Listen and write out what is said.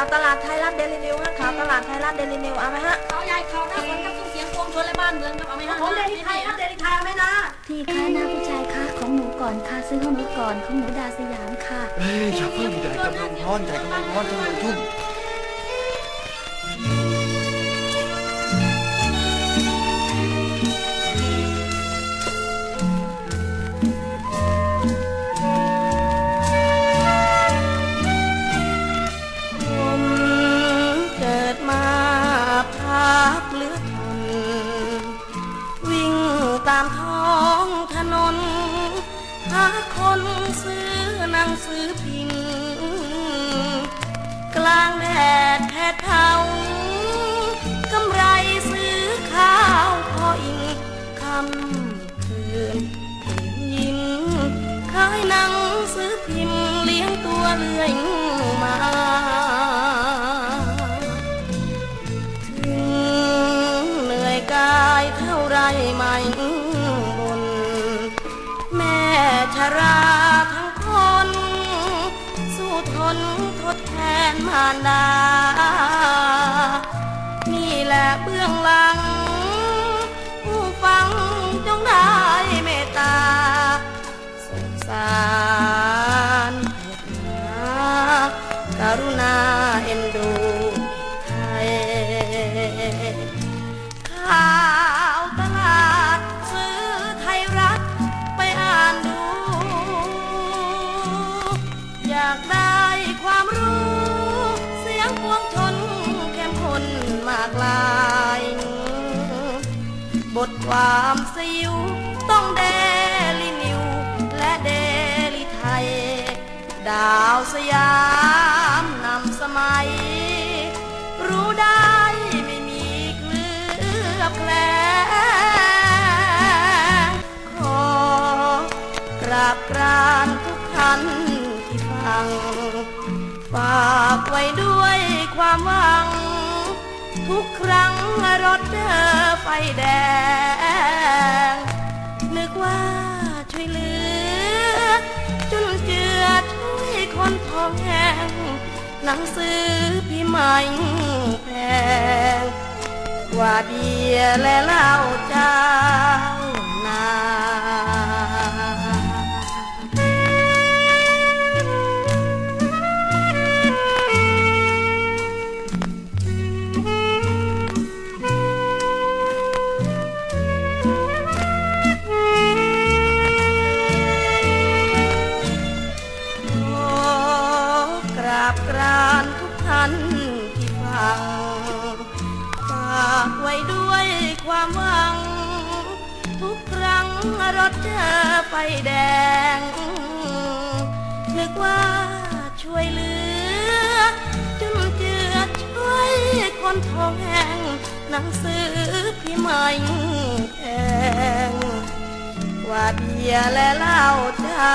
าวตลาดไทยรัฐเดลินิวฮะข่าวตลาดไทยรัฐเดลินิวเอาไหมฮะเขาใหญ่เขาหน้าฝนกับตู้เสียงโกงชนและบ้านเมืองครับเอาไหมฮะผมเดลิไทยครับเดลิไทยเอาไหมนะพี่คะหน้าผู้ชายคะของหนูก่อนค่ะซื้อของหนูก่อนของหนูดาสยามค่ะเฮ้ยอย่าเพิ่งใจกำลังร้อนใจกำลังร้อนกำลังทุ่มผม คนซื้อหนังสือพิมพ์ กลางแดดแผดเทากำไรซื้อข้าวพออิงคำคืนเห็นยิ้มขายหนังซื้อพิมพ์เลี้ยงตัวเรื่อยมา ราทั้งคน สู้ทนทดแทนมารดา นี่แหละเบื้องหลัง ผู้ฟังจงได้เมตตาสงสารเถิดนะการุณาากได้ความรู้ เสียงพวงชนเข้มข้นมากลาย บทความสิวต้องเดลินิว และเดลิไทย ดาวสยามนำสมัย รู้ได้ไม่มีเคลือบแคลงขอกราบกรานทุกท่าน ฟัง ฝากไว้ด้วยความหวัง ทุกครั้งรถเจอไฟแดง นึกว่าช่วยเหลือ จนเจือช่วยคนท้องแห้งหนังสือพี่ใหม่แพงกว่าเบียร์และเหล้าจ้า บกรานทุกท่านที่ฟังฝากไว้ด้วยความหวัง ทุกครั้งรถเจอไฟแดง นึกว่าช่วยเหลือจนเจือช่วยคนท้องแห้งหนังสือพี่ใหม่แพงว่าเบียและเหล้าจ้า